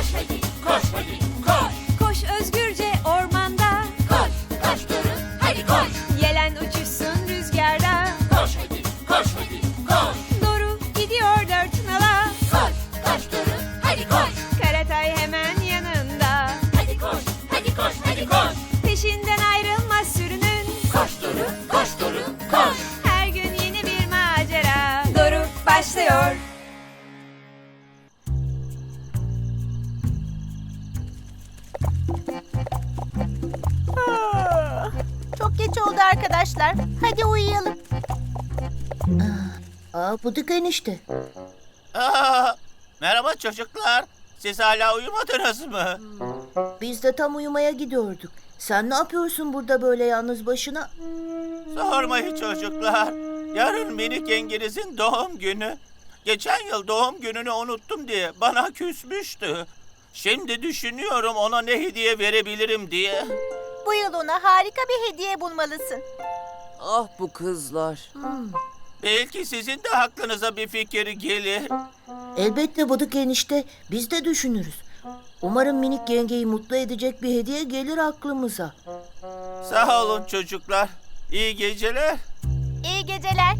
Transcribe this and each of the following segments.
Koş hadi, Hadi uyuyalım. Aa Bıdık enişte. Aa, merhaba çocuklar. Siz hala uyumadınız mı? Biz de tam uyumaya gidiyorduk. Sen ne yapıyorsun burada böyle yalnız başına? Sormayın çocuklar. Yarın minik yengenizin doğum günü. Geçen yıl doğum gününü unuttum diye bana küsmüştü. Şimdi düşünüyorum ona ne hediye verebilirim diye. Bu yıl ona harika bir hediye bulmalısın. Ah bu kızlar. Belki sizin de aklınıza bir fikir gelir. Elbette Bıdık enişte. Biz de düşünürüz. Umarım minik yengeyi mutlu edecek bir hediye gelir aklımıza. Sağ olun çocuklar. İyi geceler. İyi geceler.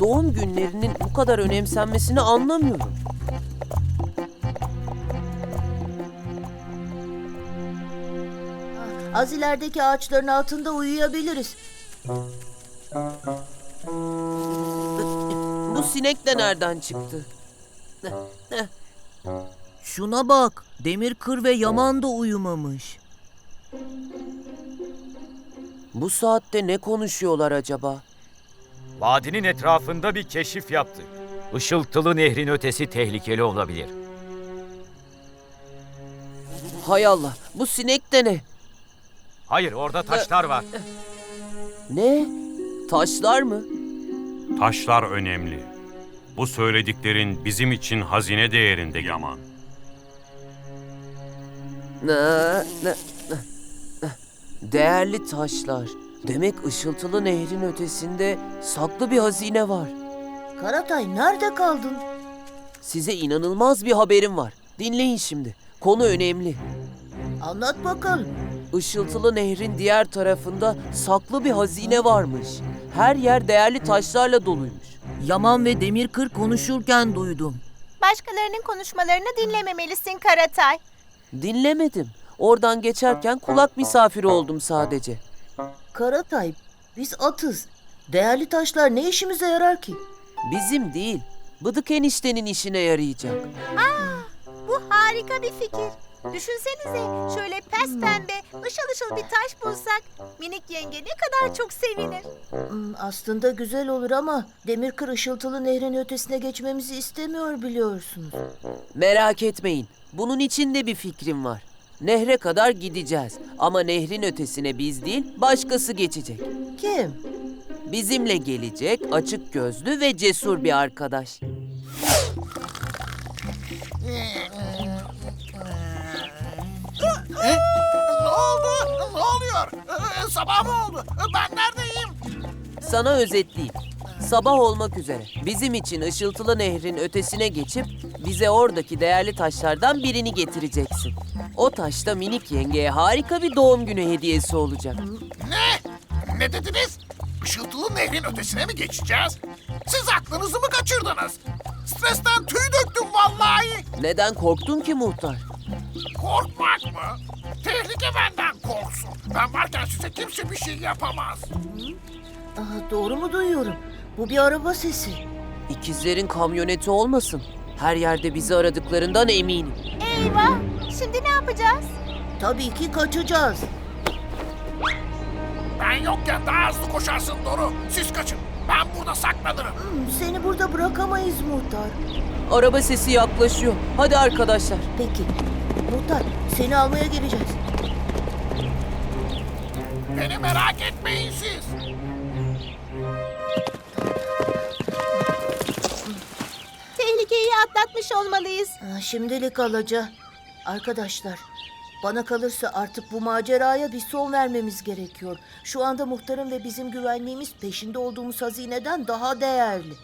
Doğum günlerinin bu kadar önemsenmesini anlamıyorum. Az ilerideki ağaçların altında uyuyabiliriz. Bu sinek de nereden çıktı? Şuna bak, Demir Kır ve Yaman da uyumamış. Bu saatte ne konuşuyorlar acaba? Vadinin etrafında bir keşif yaptık. Işıltılı nehrin ötesi tehlikeli olabilir. Hay Allah, bu sinek de ne? Hayır orada taşlar var. Ne? Taşlar mı? Taşlar önemli. Bu söylediklerin bizim için hazine değerinde Yaman. Ne, ne, ne, ne. Değerli taşlar. Demek ışıltılı nehrin ötesinde saklı bir hazine var. Karatay nerede kaldın? Size inanılmaz bir haberim var. Dinleyin şimdi. Konu önemli. Anlat bakalım. Işıltılı nehrin diğer tarafında saklı bir hazine varmış. Her yer değerli taşlarla doluymuş. Yaman ve Demir Kır konuşurken duydum. Başkalarının konuşmalarını dinlememelisin Karatay. Dinlemedim. Oradan geçerken kulak misafiri oldum sadece. Karatay biz atız. Değerli taşlar ne işimize yarar ki? Bizim değil, Bıdık eniştenin işine yarayacak. Bu harika bir fikir. Düşünsenize şöyle pes pembe, ışıl ışıl bir taş bulsak minik yenge ne kadar çok sevinir. Hmm, aslında güzel olur ama Demirkır ışıltılı nehrin ötesine geçmemizi istemiyor biliyorsunuz. Merak etmeyin, bunun için de bir fikrim var. Nehre kadar gideceğiz ama nehrin ötesine biz değil, başkası geçecek. Kim? Bizimle gelecek açık gözlü ve cesur bir arkadaş. Oluyor? sabah mı oldu? Ben neredeyim? Sana özetleyeyim. Sabah olmak üzere bizim için ışıltılı nehrin ötesine geçip bize oradaki değerli taşlardan birini getireceksin. O taş da minik yengeye harika bir doğum günü hediyesi olacak. Ne? Ne dediniz? Işıltılı nehrin ötesine mi geçeceğiz? Siz aklınızı mı kaçırdınız? Stresten tüy döktüm vallahi. Neden korktun ki muhtar? Korkmak mı? Tehlike benden korksun. Ben varken size kimse bir şey yapamaz. Aa, doğru mu duyuyorum? Bu bir araba sesi. İkizlerin kamyoneti olmasın. Her yerde bizi aradıklarından eminim. Eyvah! Şimdi ne yapacağız? Tabii ki kaçacağız. Ben yokken daha hızlı koşarsın Doru. Siz kaçın. Ben burada saklanırım. Hmm, seni burada bırakamayız muhtar. Araba sesi yaklaşıyor. Hadi arkadaşlar. Peki. Muhtar seni almaya geleceğiz. Beni merak etmeyin siz. Tehlikeyi atlatmış olmalıyız. Şimdilik alaca. Arkadaşlar bana kalırsa artık bu maceraya bir son vermemiz gerekiyor. Şu anda muhtarın ve bizim güvenliğimiz peşinde olduğumuz hazineden daha değerli.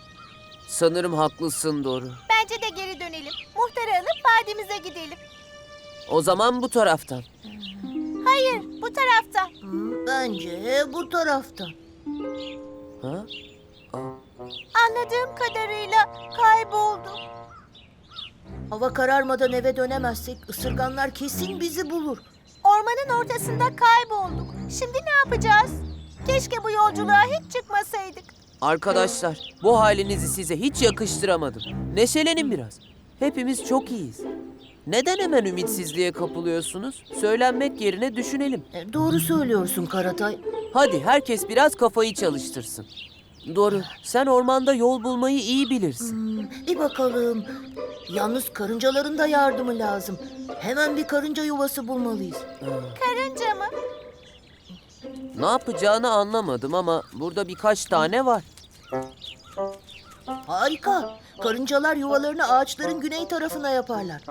Sanırım haklısın Doru. Bence de geri dönelim. Muhtarı alıp vadimize gidelim. O zaman bu taraftan. Hayır, bu tarafta. Hmm, Bence bu taraftan. Ha? Anladığım kadarıyla kayboldu. Hava kararmadan eve dönemezsek ısırganlar kesin bizi bulur. Ormanın ortasında kaybolduk. Şimdi ne yapacağız? Keşke bu yolculuğa hiç çıkmasaydık. Arkadaşlar, bu halinizi size hiç yakıştıramadım. Neşelenin biraz. Hepimiz çok iyiyiz. Neden hemen ümitsizliğe kapılıyorsunuz? Söylenmek yerine düşünelim. E, doğru söylüyorsun Karatay. Hadi herkes biraz kafayı çalıştırsın. Doğru, sen ormanda yol bulmayı iyi bilirsin. Hmm, bir bakalım. Yalnız karıncaların da yardımı lazım. Hemen bir karınca yuvası bulmalıyız. Karınca mı? Ne yapacağını anlamadım ama burada birkaç tane var. Harika. Karıncalar yuvalarını ağaçların güney tarafına yaparlar.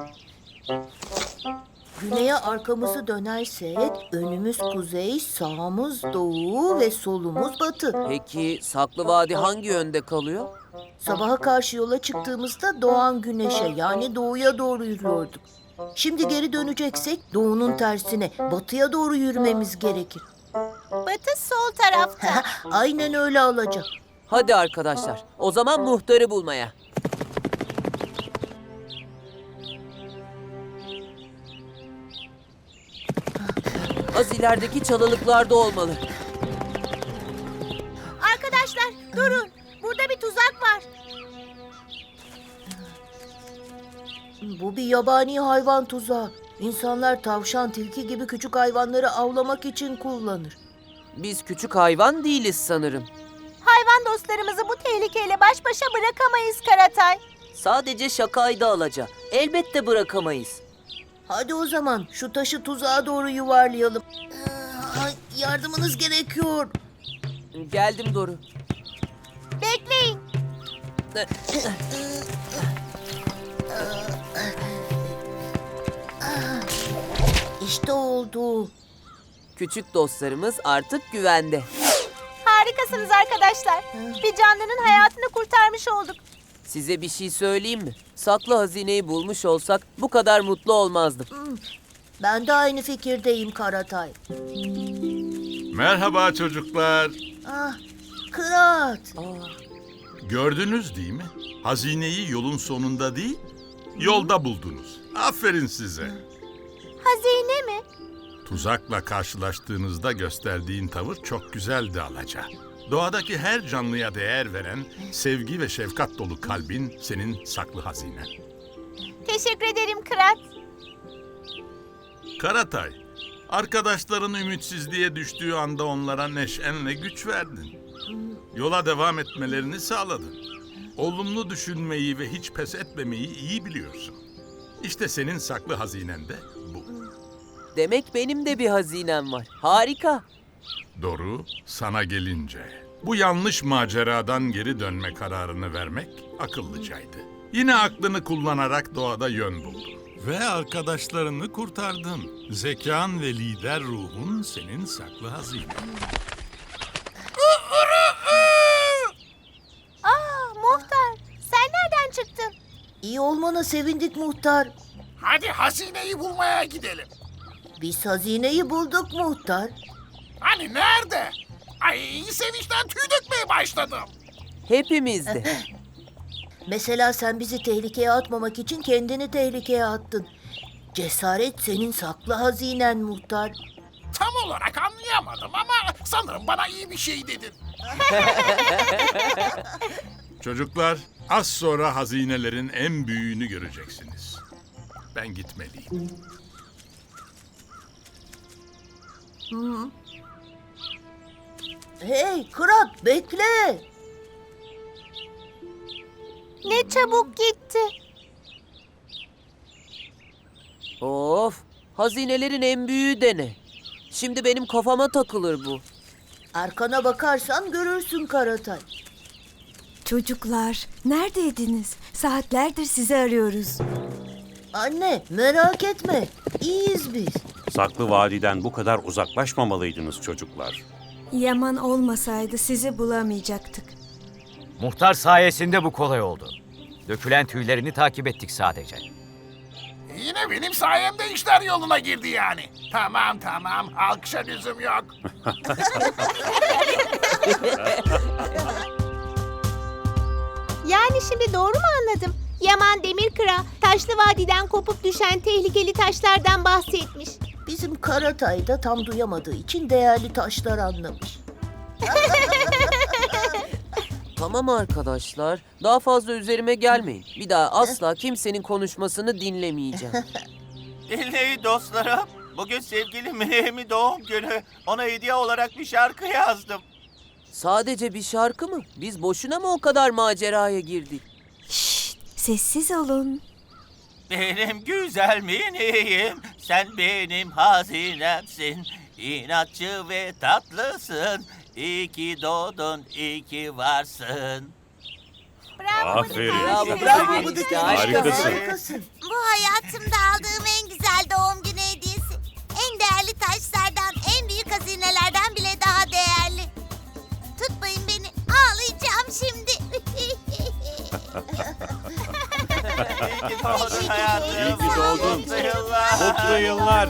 Güneye arkamızı dönersek önümüz kuzey, sağımız doğu ve solumuz batı. Peki Saklı Vadi hangi yönde kalıyor? Sabaha karşı yola çıktığımızda doğan güneşe yani doğuya doğru yürüyorduk. Şimdi geri döneceksek doğunun tersine batıya doğru yürümemiz gerekir. Batı sol tarafta. Aynen öyle alacak. Hadi arkadaşlar, o zaman muhtarı bulmaya. Az ilerideki çalılıklarda olmalı. Arkadaşlar durun. Burada bir tuzak var. Bu bir yabani hayvan tuzağı. İnsanlar tavşan, tilki gibi küçük hayvanları avlamak için kullanır. Biz küçük hayvan değiliz sanırım. Hayvan dostlarımızı bu tehlikeyle baş başa bırakamayız Karatay. Sadece şakaydı alaca. Elbette bırakamayız. Hadi o zaman şu taşı tuzağa doğru yuvarlayalım. Ee, ay, yardımınız gerekiyor. Geldim Doru. Bekleyin. İşte oldu. Küçük dostlarımız artık güvende. Harikasınız arkadaşlar. Bir canlının hayatını kurtarmış olduk. Size bir şey söyleyeyim mi? Saklı hazineyi bulmuş olsak bu kadar mutlu olmazdım. Ben de aynı fikirdeyim Karatay. Merhaba çocuklar. Ah, Kırat. Gördünüz değil mi? Hazineyi yolun sonunda değil, yolda buldunuz. Aferin size. Hazine mi? Tuzakla karşılaştığınızda gösterdiğin tavır çok güzeldi Alaca. Doğadaki her canlıya değer veren, sevgi ve şefkat dolu kalbin senin saklı hazinen. Teşekkür ederim Kırat. Karatay, arkadaşların ümitsizliğe düştüğü anda onlara neşenle güç verdin. Yola devam etmelerini sağladın. Olumlu düşünmeyi ve hiç pes etmemeyi iyi biliyorsun. İşte senin saklı hazinen de bu. Demek benim de bir hazinem var. Harika. Doru, sana gelince bu yanlış maceradan geri dönme kararını vermek akıllıcaydı. Yine aklını kullanarak doğada yön buldun. Ve arkadaşlarını kurtardın. Zekan ve lider ruhun senin saklı hazinen. Aa muhtar sen nereden çıktın? İyi olmana sevindik muhtar. Hadi hazineyi bulmaya gidelim. Biz hazineyi bulduk muhtar. Hani nerede? Ay sevinçten tüy dökmeye başladım. Hepimizde. Mesela sen bizi tehlikeye atmamak için kendini tehlikeye attın. Cesaret senin saklı hazinen muhtar. Tam olarak anlayamadım ama sanırım bana iyi bir şey dedin. Çocuklar, az sonra hazinelerin en büyüğünü göreceksiniz. Ben gitmeliyim. Hey Kırat bekle. Ne çabuk gitti. Of, hazinelerin en büyüğü de ne? Şimdi benim kafama takılır bu. Arkana bakarsan görürsün Karatay. Çocuklar, neredeydiniz? Saatlerdir sizi arıyoruz. Anne merak etme. İyiyiz biz. Saklı vadiden bu kadar uzaklaşmamalıydınız çocuklar. Yaman olmasaydı sizi bulamayacaktık. Muhtar sayesinde bu kolay oldu. Dökülen tüylerini takip ettik sadece. Yine benim sayemde işler yoluna girdi yani. Tamam tamam alkışa lüzum yok. Yani şimdi doğru mu anladım? Yaman Demirkıra taşlı vadiden kopup düşen tehlikeli taşlardan bahsetmiş. Bizim Karatay da tam duyamadığı için değerli taşlar anlamış. Tamam arkadaşlar. Daha fazla üzerime gelmeyin. Bir daha asla kimsenin konuşmasını dinlemeyeceğim. Dinleyin dostlarım. Bugün sevgili Mini'min doğum günü. Ona hediye olarak bir şarkı yazdım. Sadece bir şarkı mı? Biz boşuna mı o kadar maceraya girdik? Sessiz olun. Benim güzel Mini'yim. Sen benim hazinemsin. İnatçı ve tatlısın. İyi ki doğdun, iyi ki varsın. Bravo. Aferin. Bravo, Bravo, bravo. Harikasın. Harikasın. Bu hayatımda aldığım en güzel doğum günü hediyesi. En değerli taşlardan, en büyük hazinelerden bile daha değerli. Tutmayın beni, ağlayacağım şimdi. İyi ki doğdun hayatım. İyi ki doğdun. Mutlu yıllar. Mutlu yıllar.